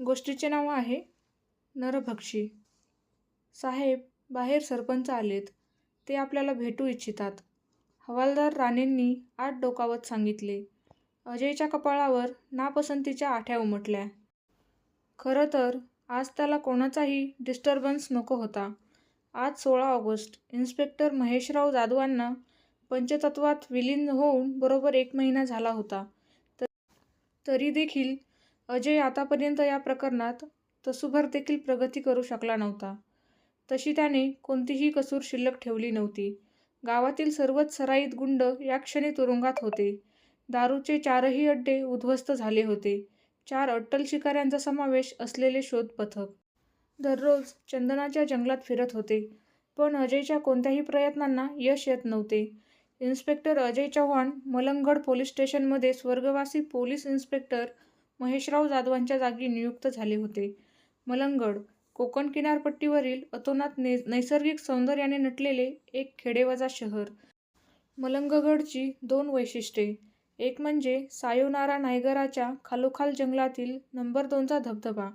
गोष्टीचे नाव आहे नरभक्षी. साहेब बाहेर सरपंच आलेत. ते आपल्याला भेटू इच्छितात. हवालदार राणेंनी आत डोकावत सांगितले. अजयच्या कपाळावर नापसंतीच्या आठ्या उमटल्या. खरं तर आज त्याला कोणाचाही डिस्टर्बन्स नको होता. आज सोळा ऑगस्ट. इन्स्पेक्टर महेशराव जाधवांना पंचतत्वात विलीन होऊन बरोबर एक महिना झाला होता. तरी देखील अजय आतापर्यंत या प्रकरणात तसूभर देखील प्रगती करू शकला नव्हता. तशी त्याने कोणतीही कसूर शिल्लक ठेवली नव्हती. गावातील सर्वच सराईत गुंड या क्षणी तुरुंगात होते. दारूचे चारही अड्डे उद्ध्वस्त झाले होते. चार अट्टल शिकाऱ्यांचा समावेश असलेले शोध पथक. दररोज चंदनाच्या जंगलात फिरत होते. पण अजयच्या कोणत्याही प्रयत्नांना यश येत नव्हते. इन्स्पेक्टर अजय चव्हाण मलंगड पोलीस स्टेशनमध्ये स्वर्गवासी पोलीस इन्स्पेक्टर महेशराव जाधवांच्या जागी नियुक्त झाले होते. मलंगगड कोकण किनारपट्टीवरील अतोनात ने नैसर्गिक सौंदर्याने नटलेले एक खेडेवजा शहर. मलंगगडची दोन वैशिष्ट्ये. एक म्हणजे सायोनारा नायगराच्या खालोखाल जंगलातील नंबर दोनचा धबधबा.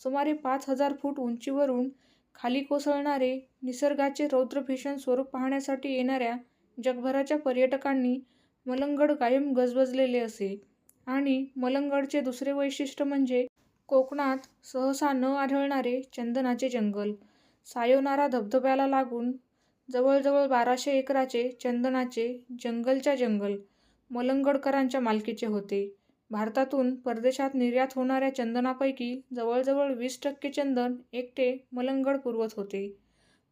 सुमारे पाच हजार फूट उंचीवरून खाली कोसळणारे निसर्गाचे रौद्रभीषण स्वरूप पाहण्यासाठी येणाऱ्या जगभराच्या पर्यटकांनी मलंगगड कायम गजबजलेले असे. आणि मलंगडचे दुसरे वैशिष्ट्य म्हणजे कोकणात सहसा न आढळणारे चंदनाचे जंगल. सायोनारा धबधब्याला लागून जवळजवळ बाराशे एकराचे चंदनाचे जंगलच्या जंगल मलंगडकरांच्या मालकीचे होते. भारतातून परदेशात निर्यात होणाऱ्या चंदनापैकी जवळजवळ वीस टक्के चंदन एकटे मलंगड पुरवत होते.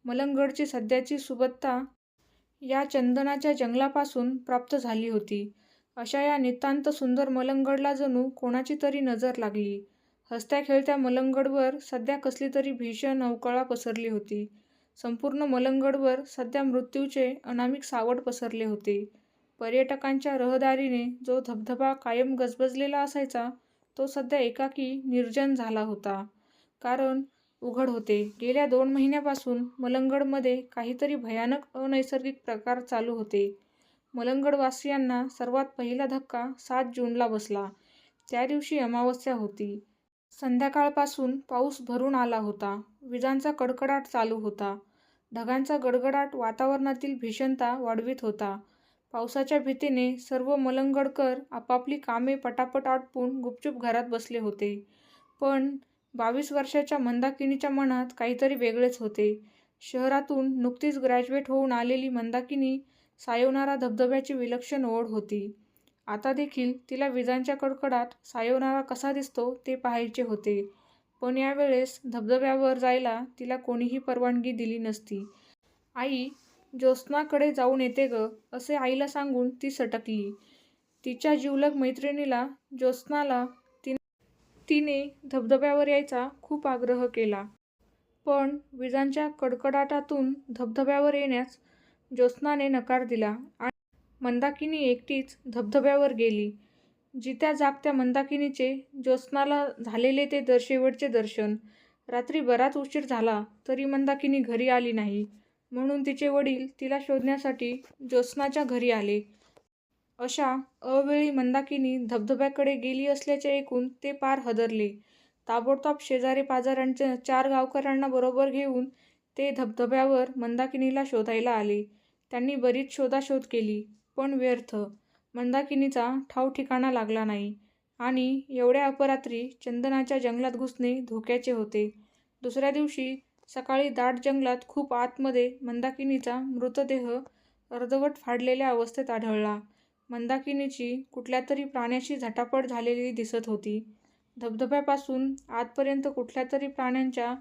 मलंगगडची सध्याची सुबत्ता या चंदनाच्या जंगलापासून प्राप्त झाली होती. अशा या नितांत सुंदर मलंगडला जणू कोणाची तरी नजर लागली. हसत्या खेळत्या मलंगडवर सध्या कसली तरी भीषण अवकळा पसरली होती. संपूर्ण मलंगडवर सध्या मृत्यूचे अनामिक सावट पसरले होते. पर्यटकांच्या रहदारीने जो धबधबा कायम गजबजलेला असायचा तो सध्या एकाकी निर्जन झाला होता. कारण उघड होते. गेल्या दोन महिन्यापासून मलंगडमध्ये काहीतरी भयानक अनैसर्गिक प्रकार चालू होते. मलंगडवासियांना सर्वात पहिला धक्का सात जूनला बसला. त्या दिवशी अमावस्या होती. संध्याकाळपासून पाऊस भरून आला होता. विजांचा कडकडाट चालू होता. ढगांचा गडगडाट वातावरणातील भीषणता वाढवित होता. पावसाच्या भीतीने सर्व मलंगडकर आपापली कामे पटापट आटपून गुपचूप घरात बसले होते. पण बावीस वर्षाच्या मंदाकिनीच्या मनात काहीतरी वेगळेच होते. शहरातून नुकतीच ग्रॅज्युएट होऊन आलेली मंदाकिनी सायोनारा धबधब्याची विलक्षण ओढ होती. आता देखील तिला विजांच्या कडकडात सायोनारा कसा दिसतो ते पाहायचे होते. पण यावेळेस धबधब्यावर जायला तिला कोणीही परवानगी दिली नसती. आई ज्योत्स्नाकडे जाऊन येते ग असे आईला सांगून ती सटकली. तिच्या जिवलग मैत्रिणीला ज्योत्स्नाला ती तिने धबधब्यावर यायचा खूप आग्रह केला. पण विजांच्या कडकडाटातून धबधब्यावर येण्यास ज्योत्स्नाने नकार दिला आणि मंदाकिनी एकटीच धबधब्यावर गेली. जित्या जागत्या मंदाकिनीचे ज्योत्स्नाला झालेले ते दर शेवटचे दर्शन. रात्री बराच उशीर झाला तरी मंदाकिनी घरी आली नाही. म्हणून तिचे वडील तिला शोधण्यासाठी ज्योत्स्नाच्या घरी आले. अशा अवेळी मंदाकिनी धबधब्याकडे गेली असल्याचे ऐकून ते पार हदरले. ताबडतोब शेजारी पाजाऱ्यांच्या चार गावकऱ्यांना बरोबर घेऊन ते धबधब्यावर मंदाकिनीला शोधायला आले. त्यांनी बरीच शोधाशोध केली पण व्यर्थ. मंदाकिनीचा ठाव ठिकाणा लागला नाही आणि एवढ्या अपरात्री चंदनाच्या जंगलात घुसणे धोक्याचे होते. दुसऱ्या दिवशी सकाळी दाट जंगलात खूप आतमध्ये मंदाकिनीचा मृतदेह अर्धवट फाडलेल्या अवस्थेत आढळला. मंदाकिनीची कुठल्या तरी प्राण्याशी झटापट झालेली दिसत होती. धबधब्यापासून आतपर्यंत कुठल्या तरी प्राण्यांच्या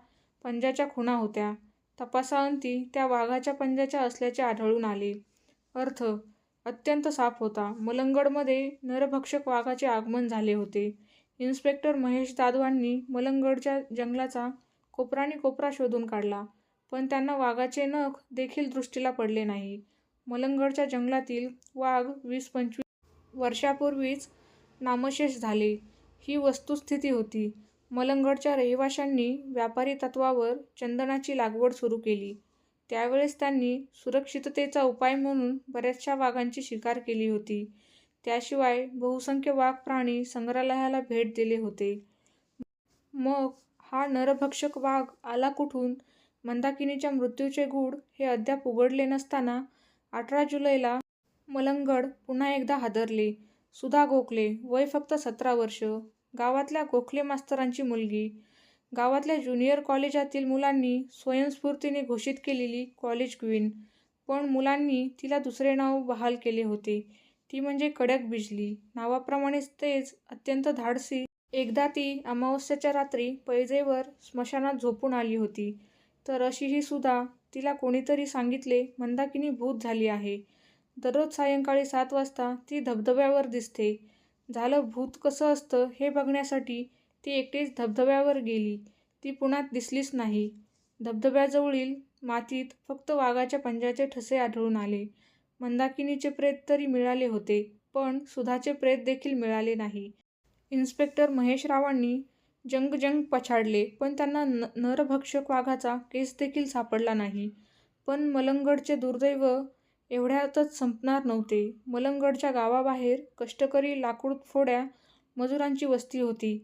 पंजाच्या खुणा होत्या. तपासाअंती त्या वाघाच्या पंजाच्या असल्याचे आढळून आले. अर्थ अत्यंत साफ होता. मलंगडमध्ये नरभक्षक वाघाचे आगमन झाले होते. इन्स्पेक्टर महेश दादवांनी मलंगडच्या जंगलाचा कोपराने कोपरा शोधून काढला पण त्यांना वाघाचे नख देखील दृष्टीला पडले नाही. मलंगगडच्या जंगलातील वाघ वीस पंचवीस वर्षापूर्वीच नामशेष झाले. ही वस्तुस्थिती होती. मलंगडच्या रहिवाशांनी व्यापारी तत्वावर चंदनाची लागवड सुरू केली त्यावेळेस त्यांनी सुरक्षिततेचा उपाय म्हणून बऱ्याचशा वाघांची शिकार केली होती त्याशिवाय बहुसंख्य वाघ प्राणी संग्रहालयाला भेट दिले होते मग हा नरभक्षक वाघ आला कुठून? मंदाकिनीच्या मृत्यूचे गूढ हे अद्याप उघडले नसताना अठरा जुलैला मलंगड पुन्हा एकदा हादरले. सुधा गोखले, वय फक्त सतरा वर्ष गावातल्या गोखले मास्तरांची मुलगी. गावातल्या ज्युनियर कॉलेजातील मुलांनी स्वयंस्फूर्तीने घोषित केलेली कॉलेज क्वीन. पण मुलांनी तिला दुसरे नाव बहाल केले होते. ती म्हणजे कडक बिजली. नावाप्रमाणेच तेच अत्यंत धाडसी. एकदा ती अमावस्याच्या रात्री पैजेवर स्मशानात झोपून आली होती. तर अशी ही सुद्धा तिला कोणीतरी सांगितले मंदाकिनी भूत झाली आहे. दररोज सायंकाळी सात वाजता ती धबधब्यावर दिसते. झालं भूत कसं असतं हे बघण्यासाठी ती एकटीच धबधब्यावर गेली. ती पुन्हा दिसलीच नाही. धबधब्याजवळील मातीत फक्त वाघाच्या पंजाचे ठसे आढळून आले. मंदाकिनीचे प्रेत तरी मिळाले होते, पण सुधाचे प्रेत देखील मिळाले नाही. इन्स्पेक्टर महेशरावांनी जंगजंग पछाडले, पण त्यांना न नरभक्षक वाघाचा केसदेखील सापडला नाही. पण मलंगडचे दुर्दैव एवढ्यातच संपणार नव्हते. मलंगडच्या गावाबाहेर कष्टकरी लाकूड फोड्या मजुरांची वस्ती होती.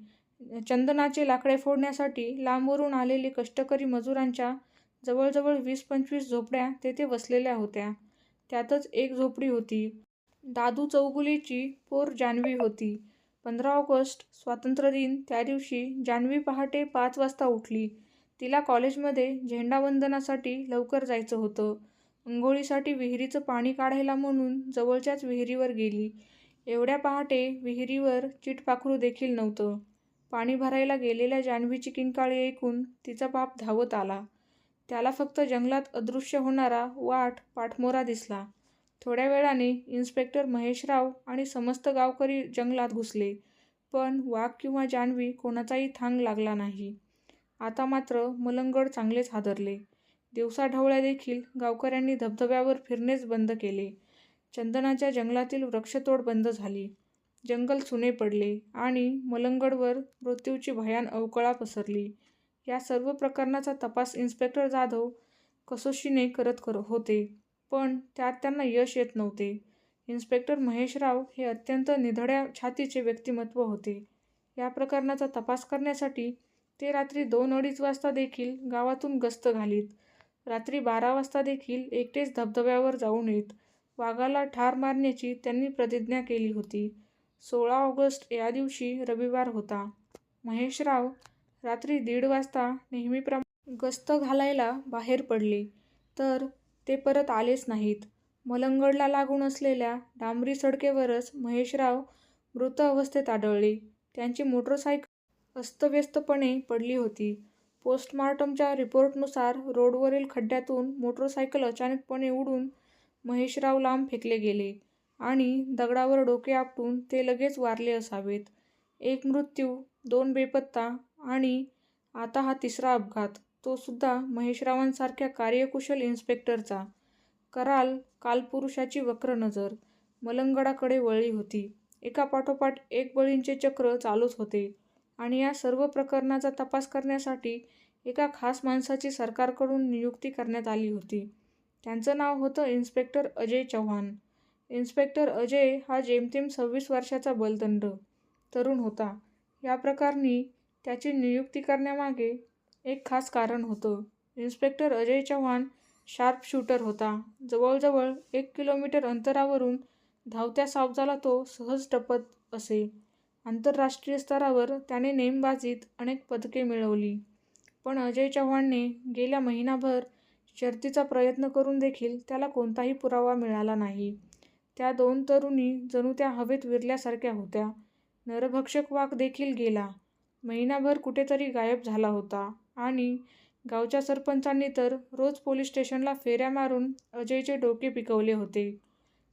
चंदनाचे लाकडे फोडण्यासाठी लांबवरून आलेले कष्टकरी मजुरांच्या जवळजवळ वीस-पंचवीस झोपड्या तेथे वसलेल्या होत्या. त्यातच एक झोपडी होती. दादू चौगुलेची पोर जान्हवी होती. पंधरा ऑगस्ट स्वातंत्र्यदिन त्या दिवशी जान्हवी पहाटे पाच वाजता उठली. तिला कॉलेजमध्ये झेंडावंदनासाठी लवकर जायचं होतं. अंघोळीसाठी विहिरीचं पाणी काढायला म्हणून जवळच्याच विहिरीवर गेली. एवढ्या पहाटे विहिरीवर चिटपाखरू देखील नव्हतं. पाणी भरायला गेलेल्या जान्हवीची किंकाळी ऐकून तिचा बाप धावत आला. त्याला फक्त जंगलात अदृश्य होणारा वाट पाठमोरा दिसला. थोड्या वेळाने इन्स्पेक्टर महेशराव आणि समस्त गावकरी जंगलात घुसले. पण वाघ किंवा जान्हवी कोणाचाही थांग लागला नाही. आता मात्र मलंगड चांगलेच हादरले. दिवसाढवळ्या देखील गावकऱ्यांनी धबधब्यावर फिरणेच बंद केले. चंदनाच्या जंगलातील वृक्षतोड बंद झाली. जंगल सुने पडले आणि मलंगडवर मृत्यूची भयान अवकळा पसरली. या सर्व प्रकरणाचा तपास इन्स्पेक्टर जाधव कसोशीने करत कर होते, पण त्यात त्यांना यश येत नव्हते. इन्स्पेक्टर महेशराव हे अत्यंत निधड्या छातीचे व्यक्तिमत्व होते. या प्रकरणाचा तपास करण्यासाठी ते रात्री दोन-अडीच वाजता देखील गावातून गस्त घालीत. रात्री बारा वाजता देखील एकटेच धबधब्यावर जाऊ नयेत वाघाला ठार मारण्याची त्यांनी प्रतिज्ञा केली होती. सोळा ऑगस्ट या दिवशी रविवार होता. महेशराव रात्री दीड वाजता नेहमीप्रमाणे गस्त घालायला बाहेर पडले, तर ते परत आलेच नाहीत. मलंगडला लागून असलेल्या डांबरी सडकेवरच महेशराव मृत अवस्थेत आढळले. त्यांची मोटरसायकल अस्तव्यस्तपणे पडली होती. पोस्टमॉर्टमच्या रिपोर्टनुसार रोडवरील खड्ड्यातून मोटरसायकल अचानकपणे उडून महेशराव लांब फेकले गेले आणि दगडावर डोके आपटून ते लगेच वारले असावेत. एक मृत्यू, दोन बेपत्ता आणि आता हा तिसरा अपघात, तो सुद्धा महेशरावांसारख्या कार्यकुशल इन्स्पेक्टरचा. कराल कालपुरुषाची वक्र नजर मलंगडाकडे वळली होती. एकापाठोपाठ एक बळींचे चक्र चालूच होते आणि या सर्व प्रकरणाचा तपास करण्यासाठी एका खास माणसाची सरकारकडून नियुक्ती करण्यात आली होती. त्यांचं नाव होतं इन्स्पेक्टर अजय चव्हाण. इन्स्पेक्टर अजय हा जेमतेम सव्वीस वर्षाचा बलदंड तरुण होता. या प्रकरणी त्याची नियुक्ती करण्यामागे एक खास कारण होतं. इन्स्पेक्टर अजय चव्हाण शार्पशूटर होता. जवळजवळ एक किलोमीटर अंतरावरून धावत्या सावजाला तो सहज टपत असे. आंतरराष्ट्रीय स्तरावर त्याने नेमबाजीत अनेक पदके मिळवली. पण अजय चव्हाणने गेल्या महिनाभर शर्तीचा प्रयत्न करून देखील त्याला कोणताही पुरावा मिळाला नाही. त्या दोन तरुणी जणू त्या हवेत विरल्यासारख्या होत्या. नरभक्षक वाघ देखील गेला. महिनाभर कुठेतरी गायब झाला होता आणि गावच्या सरपंचांनी तर रोज पोलीस स्टेशनला फेऱ्या मारून अजयचे डोके पिकवले होते.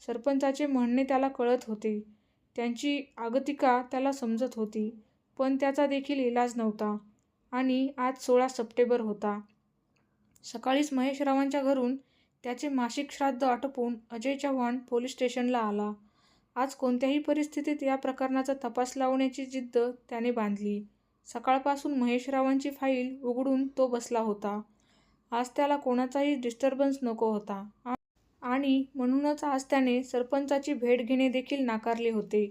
सरपंचाचे म्हणणे त्याला कळत होते. त्यांची आगतिका त्याला समजत होती. पण त्याचा देखील इलाज नव्हता. आणि आज सोळा सप्टेंबर होता. सकाळीच महेशरावांच्या घरून त्याचे मासिक श्राद्ध आटोपून अजय चव्हाण पोलीस स्टेशनला आला. आज कोणत्याही परिस्थितीत या प्रकरणाचा तपास लावण्याची जिद्द त्याने बांधली. सकाळपासून महेशरावांची फाईल उघडून तो बसला होता. आज त्याला कोणाचाही डिस्टर्बन्स नको होता आणि म्हणूनच आज त्याने सरपंचाची भेट घेणे देखील नाकारले होते.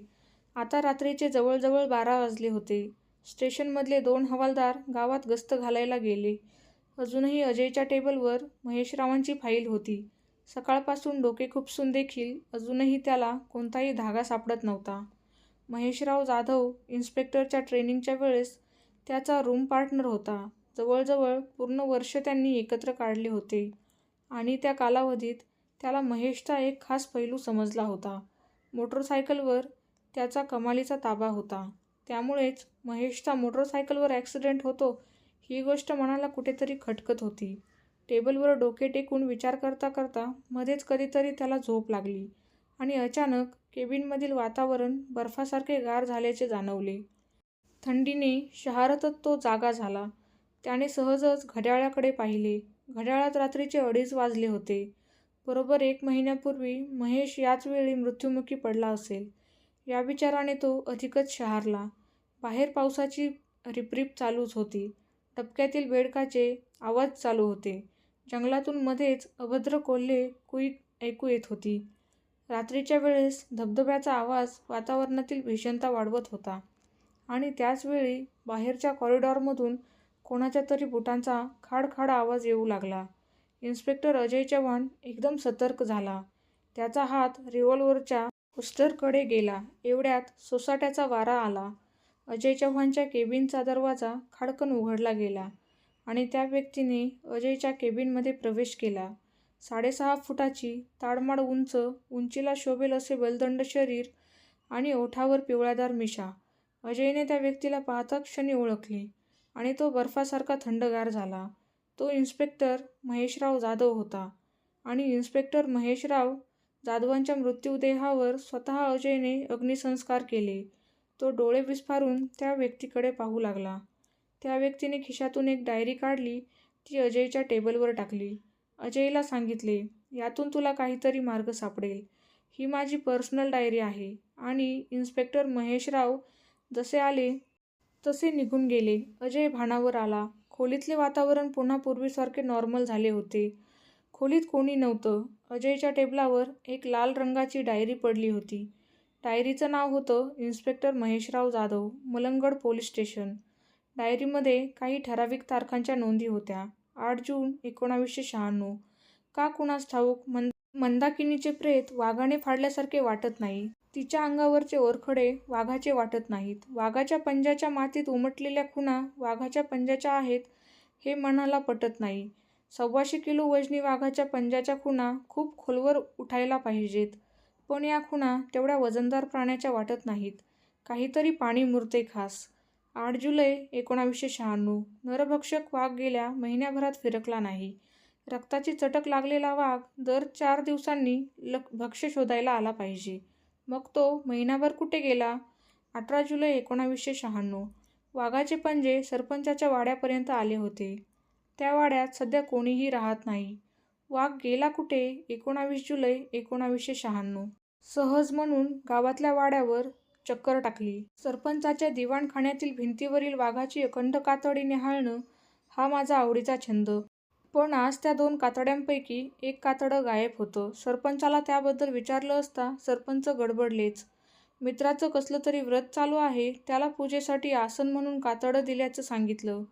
आता रात्रीचे जवळजवळ बारा वाजले होते. स्टेशनमधले दोन हवालदार गावात गस्त घालायला गेले. अजूनही अजयच्या टेबलवर महेशरावांची फाईल होती. सकाळपासून डोके खुपसून देखील अजूनही त्याला कोणताही धागा सापडत नव्हता. महेशराव जाधव इन्स्पेक्टरच्या ट्रेनिंगच्या वेळेस त्याचा रूम पार्टनर होता. जवळजवळ पूर्ण वर्ष त्यांनी एकत्र काढले होते आणि त्या कालावधीत त्याला महेशचा एक खास पैलू समजला होता. मोटरसायकलवर त्याचा कमालीचा ताबा होता. त्यामुळेच महेशचा मोटरसायकलवर ॲक्सिडेंट होतो ही गोष्ट मनाला कुठेतरी खटकत होती. टेबलवर डोके टेकून विचार करता करता मध्येच कधीतरी त्याला झोप लागली आणि अचानक केबिनमधील वातावरण बर्फासारखे गार झाल्याचे जाणवले. थंडीने शहारतच तो जागा झाला. त्याने सहजच घड्याळाकडे पाहिले. घड्याळात रात्रीचे अडीच वाजले होते. बरोबर एक महिन्यापूर्वी महेश याच वेळी मृत्युमुखी पडला असेल, या विचाराने तो अधिकच शहारला. बाहेर पावसाची रिपरिप चालूच होती. डबक्यातील बेडकाचे आवाज चालू होते. जंगलातून मध्येच अभद्र कोल्हे कुई ऐकू येत होती. रात्रीच्या वेळेस धबधब्याचा आवाज वातावरणातील भीषणता वाढवत होता आणि त्याचवेळी बाहेरच्या कॉरिडॉरमधून कोणाच्या तरी बुटांचा खाडखाड आवाज येऊ लागला. इन्स्पेक्टर अजय चव्हाण एकदम सतर्क झाला. त्याचा हात रिव्हॉल्व्हरच्या होस्टरकडे गेला. एवढ्यात सोसाट्याचा वारा आला. अजय चव्हाणच्या केबिनचा दरवाजा खाडकन उघडला गेला आणि त्या व्यक्तीने अजयच्या केबिनमध्ये प्रवेश केला. साडेसहा फुटाची, ताडमाड उंच, उंचीला शोभेल असे बलदंड शरीर आणि ओठावर पिवळादार मिशा. अजयने त्या व्यक्तीला पाहता क्षणी ओळखले आणि तो बर्फासारखा थंडगार झाला. तो इन्स्पेक्टर महेशराव जाधव होता आणि इन्स्पेक्टर महेशराव जाधवांच्या मृत्यूदेहावर स्वतः अजयने अग्निसंस्कार केले. तो डोळे विस्फारून त्या व्यक्तीकडे पाहू लागला. त्या व्यक्तीने खिशातून एक डायरी काढली ती अजयच्या टेबलवर टाकली. अजयला सांगितले, यातून तुला काहीतरी मार्ग सापडेल. ही माझी पर्सनल डायरी आहे आणि इन्स्पेक्टर महेशराव जसे आले तसे निघून गेले. अजय भानावर आला. खोलीतले वातावरण पुन्हा पूर्वीसारखे नॉर्मल झाले होते. खोलीत कोणी नव्हतं. अजयच्या टेबलावर एक लाल रंगाची डायरी पडली होती. डायरीचं नाव होतं inspector Maheshrao Jadhav, Malanggad police station. डायरीमध्ये काही ठराविक तारखांच्या नोंदी होत्या. आठ जून एकोणावीसशे शहाण्णव. का कुणास ठाऊक मंदाकिनीचे प्रेत वाघाने फाडल्यासारखे वाटत नाही. तिच्या अंगावरचे ओरखडे वाघाचे वाटत नाहीत. वाघाच्या पंजाच्या मातीत उमटलेल्या खुणा वाघाच्या पंजाच्या आहेत हे मनाला पटत नाही. सव्वाशे किलो वजनी वाघाच्या पंजाच्या खुणा खूप खोलवर उठायला पाहिजेत, पण या खुणा तेवढ्या वजनदार प्राण्याच्या वाटत नाहीत. काहीतरी पाणी मुरते खास. आठ जुलै एकोणावीसशे शहाण्णव. नरभक्षक वाघ गेल्या महिन्याभरात फिरकला नाही. रक्ताची चटक लागलेला वाघ दर चार दिवसांनी ल भक्ष्य शोधायला आला पाहिजे. मग तो महिनाभर कुठे गेला? अठरा जुलै एकोणावीसशे शहाण्णव. वाघाचे पंजे सरपंचाच्या वाड्यापर्यंत आले होते. त्या वाड्यात सध्या कोणीही राहत नाही. वाघ गेला कुठे? एकोणावीस जुलै एकोणावीसशे शहाण्णव. सहज म्हणून गावातल्या वाड्यावर चक्कर टाकली. सरपंचाच्या दिवाणखान्यातील भिंतीवरील वाघाची अखंड कातडी न्याहाळणं हा माझा आवडीचा छंद. पण आज त्या दोन कातड्यांपैकी एक कातडं गायब होतं. सरपंचाला त्याबद्दल विचारलं असता सरपंच गडबडलेच. मित्राचं कसलं तरी व्रत चालू आहे, त्याला पूजेसाठी आसन म्हणून कातडं दिल्याचं सांगितलं.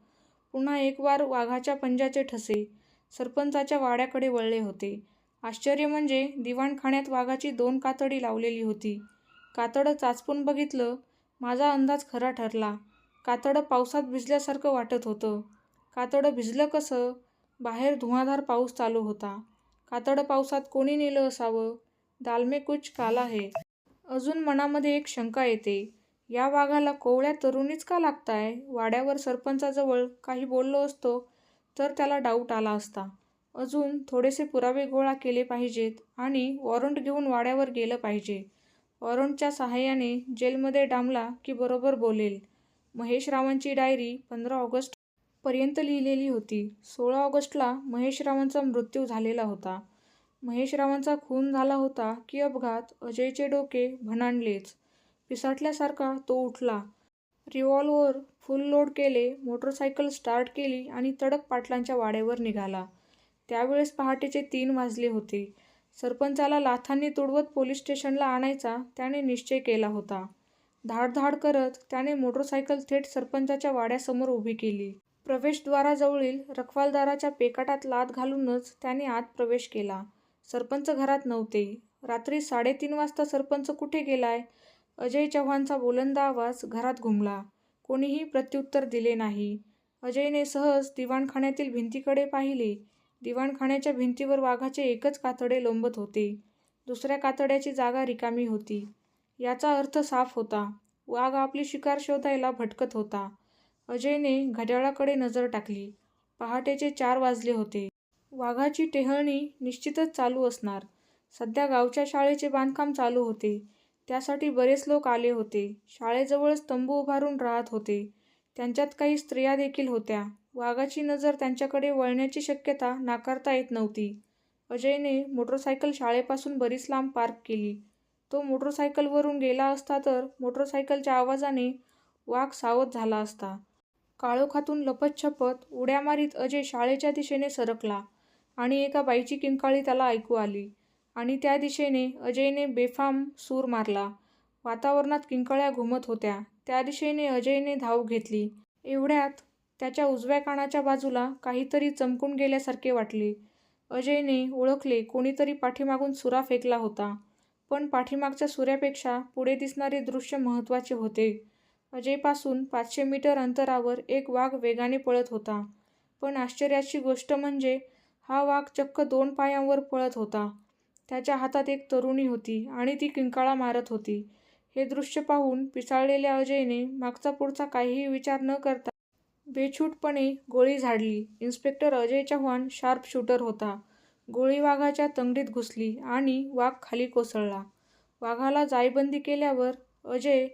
पुन्हा एक वार वाघाच्या पंजाचे ठसे. सरपंचाच्या वाड्याकडे वळले होते. आश्चर्य म्हणजे दिवाणखाण्यात वाघाची दोन कातडी लावलेली होती. कातडं चाचपून बघितलं. माझा अंदाज खरा ठरला. कातडं पावसात भिजल्यासारखं वाटत होतं. कातडं भिजलं कसं? बाहेर धुवाधार पाऊस चालू होता. कातडं पावसात कोणी नेलं असावं? दालमे कुछ काला हे अजून मनामध्ये एक शंका येते. या वाघाला कोवळ्या तरुणीच का लागताय? वाड्यावर सरपंचाजवळ काही बोललो असतो तर त्याला डाऊट आला असता. अजून थोडेसे पुरावे गोळा केले पाहिजेत आणि वॉरंट घेऊन वाड्यावर गेलं पाहिजे. वॉरंटच्या सहाय्याने जेलमध्ये डांबला की बरोबर बोलेल. महेशरावांची डायरी पंधरा ऑगस्ट पर्यंत लिहिलेली होती. सोळा ऑगस्टला महेशरावांचा मृत्यू झालेला होता. महेशरावांचा खून झाला होता की अपघात? अजयचे डोके भणांडलेच पिसाटल्यासारखा तो उठला. रिव्हॉल्व्हर फुल लोड केले. मोटरसायकल स्टार्ट केली आणि तडक पाटलांच्या वाड्यावर निघाला. त्यावेळेस पहाटेचे तीन वाजले होते. सरपंचाला लाथांनी तुडवत पोलीस स्टेशनला आणायचा त्याने निश्चय केला होता. धाडधाड करत त्याने मोटरसायकल थेट सरपंचाच्या वाड्यासमोर उभी केली. प्रवेशद्वाराजवळील रखवालदाराच्या पेकाटात लात घालूनच त्याने आत प्रवेश केला. सरपंच घरात नव्हते. रात्री साडेतीन वाजता सरपंच कुठे गेलाय? अजय चव्हाणचा बोलंदा आवाज घरात घुमला. कोणीही प्रत्युत्तर दिले नाही. अजयने सहज दिवाणखान्यातील भिंतीकडे पाहिले. दिवाणखाण्याच्या भिंतीवर वाघाचे एकच कातडे लोंबत होते. दुसऱ्या कातड्याची जागा रिकामी होती. याचा अर्थ साफ होता. वाघ आपली शिकार शोधायला भटकत होता. अजयने घड्याळाकडे नजर टाकली. पहाटेचे चार वाजले होते. वाघाची टेहळणी निश्चितच चालू असणार. सध्या गावच्या शाळेचे बांधकाम चालू होते. त्यासाठी बरेच लोक आले होते. शाळेजवळच तंबू उभारून राहत होते. त्यांच्यात काही स्त्रिया देखील होत्या. वाघाची नजर त्यांच्याकडे वळण्याची शक्यता नाकारता येत नव्हती. अजयने मोटरसायकल शाळेपासून बरीच लांब पार्क केली. तो मोटरसायकलवरून गेला असता तर मोटरसायकलच्या आवाजाने वाघ सावध झाला असता. काळोखातून लपतछपत उड्या मारीत अजय शाळेच्या दिशेने सरकला आणि एका बाईची किंकाळी त्याला ऐकू आली आणि त्या दिशेने अजयने बेफाम सूर मारला. वातावरणात किंकाळ्या घुमत होत्या. त्या दिशेने अजयने धाव घेतली. एवढ्यात त्याच्या उजव्या कानाच्या बाजूला काहीतरी चमकून गेल्यासारखे वाटले. अजयने ओळखले कोणीतरी पाठीमागून सुरा फेकला होता. पण पाठीमागच्या सुऱ्यापेक्षा पुढे दिसणारे दृश्य महत्त्वाचे होते. अजयपासून पाचशे मीटर अंतरावर एक वाघ वेगाने पळत होता. पण आश्चर्याची गोष्ट म्हणजे हा वाघ चक्क दोन पायांवर पळत होता. त्याच्या हातात एक तरुणी होती आणि ती किंकाळा मारत होती. हे दृश्य पाहून पिसाळलेल्या अजयने मागचा पुढचा काहीही विचार न करता बेछूटपणे गोळी झाडली. Inspector Ajay Chavan sharp shooter होता. गोळी वाघाच्या तंगडीत घुसली आणि वाघ खाली कोसळला. वाघाला जायबंदी केल्यावर अजय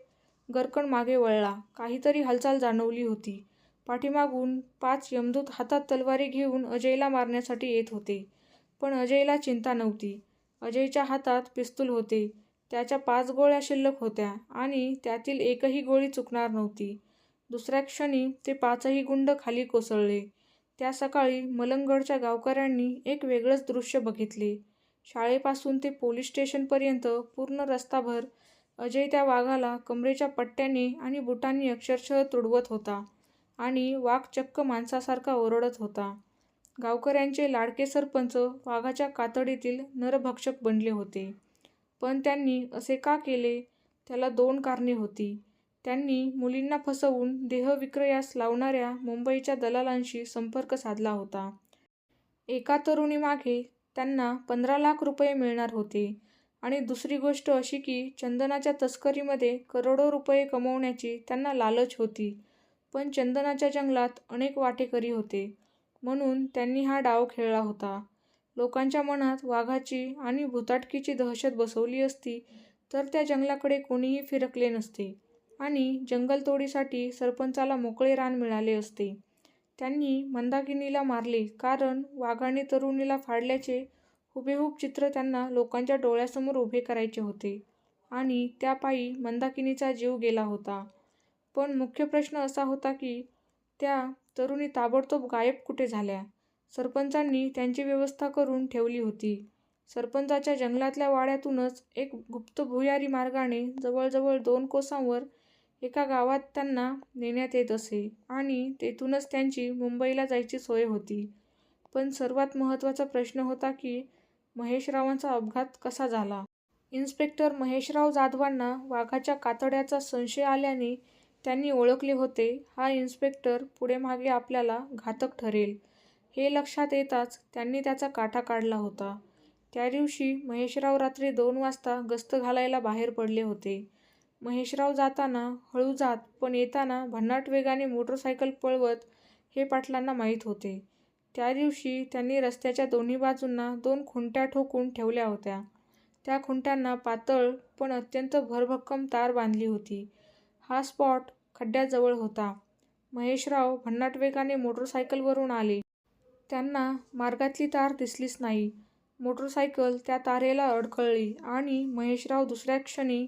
गरकण मागे वळला. काहीतरी हालचाल जाणवली होती. पाठीमागून पाच यमदूत हातात तलवारी घेऊन अजयला मारण्यासाठी येत होते. पण अजयला चिंता नव्हती. अजयच्या हातात पिस्तूल होते. त्याच्या पाच गोळ्या शिल्लक होत्या आणि त्यातील एकही गोळी चुकणार नव्हती. दुसऱ्या क्षणी ते पाचही गुंड खाली कोसळले. त्या सकाळी मलंगडच्या गावकऱ्यांनी एक वेगळंच दृश्य बघितले. शाळेपासून ते पोलीस स्टेशनपर्यंत पूर्ण रस्ताभर अजय त्या वाघाला कमरेच्या पट्ट्याने आणि बुटांनी अक्षरशः तुडवत होता आणि वाघ चक्क माणसासारखा ओरडत होता. गावकऱ्यांचे लाडके सरपंच वाघाच्या कातडीतील नरभक्षक बनले होते. पण त्यांनी असे का केले? त्याला दोन कारणे होती. त्यांनी मुलींना फसवून देहविक्रयास लावणाऱ्या मुंबईच्या दलालांशी संपर्क साधला होता. एका तरुणीमागे त्यांना पंधरा लाख रुपये मिळणार होते आणि दुसरी गोष्ट अशी की चंदनाच्या तस्करीमध्ये करोडो रुपये कमवण्याची त्यांना लालच होती. पण चंदनाच्या जंगलात अनेक वाटेकरी होते. म्हणून त्यांनी हा डाव खेळला होता. लोकांच्या मनात वाघाची आणि भुताटकीची दहशत बसवली असती तर त्या जंगलाकडे कोणीही फिरकले नसते आणि जंगलतोडीसाठी सरपंचाला मोकळे रान मिळाले असते. त्यांनी मंदाकिनीला मारले कारण वाघाने तरुणीला फाडल्याचे हुबेहूब चित्र त्यांना लोकांच्या डोळ्यासमोर उभे करायचे होते आणि त्यापायी मंदाकिनीचा जीव गेला होता. पण मुख्य प्रश्न असा होता की त्या तरुणी ताबडतोब गायब कुठे झाल्या? सरपंचांनी त्यांची व्यवस्था करून ठेवली होती. सरपंचाच्या जंगलातल्या वाड्यातूनच एक गुप्त भुयारी मार्गाने जवळजवळ दोन कोसांवर एका गावात त्यांना नेण्यात येत असे आणि तेथूनच त्यांची मुंबईला जायची सोय होती. पण सर्वात महत्त्वाचा प्रश्न होता की महेशरावांचा अपघात कसा झाला? इन्स्पेक्टर महेशराव जाधवांना वाघाच्या कातड्याचा संशय आल्याने त्यांनी ओळखले होते हा इन्स्पेक्टर पुढेमागे आपल्याला घातक ठरेल हे लक्षात येताच त्यांनी त्याचा काटा काढला होता. त्या दिवशी महेशराव रात्री दोन वाजता गस्त घालायला बाहेर पडले होते. महेशराव जाताना हळू जात पण येताना भन्नाट वेगाने मोटरसायकल पळवत हे पाटलांना माहीत होते. त्या दिवशी त्यांनी रस्त्याच्या दोन्ही बाजूंना दोन खुंट्या ठोकून ठेवल्या होत्या. त्या खुंट्यांना पातळ पण अत्यंत भरभक्कम तार बांधली होती. हा स्पॉट खड्ड्याजवळ होता. महेशराव भन्नाट वेगाने मोटरसायकलवरून आले. त्यांना मार्गातली तार दिसलीच नाही. मोटरसायकल त्या तारेला अडखळली आणि महेशराव दुसऱ्या क्षणी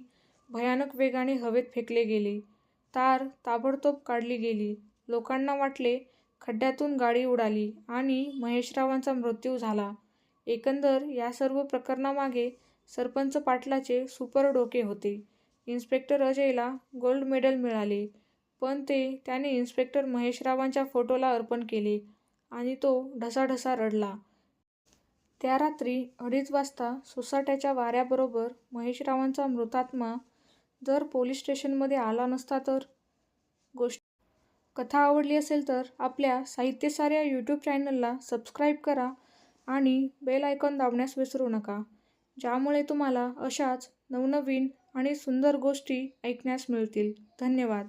भयानक वेगाने हवेत फेकले गेले. तार ताबडतोब काढली गेली. लोकांना वाटले खड्ड्यातून गाडी उडाली आणि महेशरावांचा मृत्यू झाला. एकंदर या सर्व प्रकरणामागे सरपंच पाटलाचे सुपर डोके होते. इन्स्पेक्टर अजयला गोल्ड मेडल मिळाले पण ते त्याने इन्स्पेक्टर महेशरावांच्या फोटोला अर्पण केले आणि तो ढसाढसा रडला. त्या रात्री अडीच वाजता सुसाट्याच्या वाऱ्याबरोबर महेशरावांचा मृतात्मा जर पोलीस स्टेशनमध्ये आला नसता तर? कथा आवडली असेल तर आपल्या साहित्यसार या यूट्यूब चॅनलला सबस्क्राईब करा आणि बेल आयकॉन दाबण्यास विसरू नका ज्यामुळे तुम्हाला अशाच नवनवीन आणि सुंदर गोष्टी ऐकण्यास मिळतील. धन्यवाद.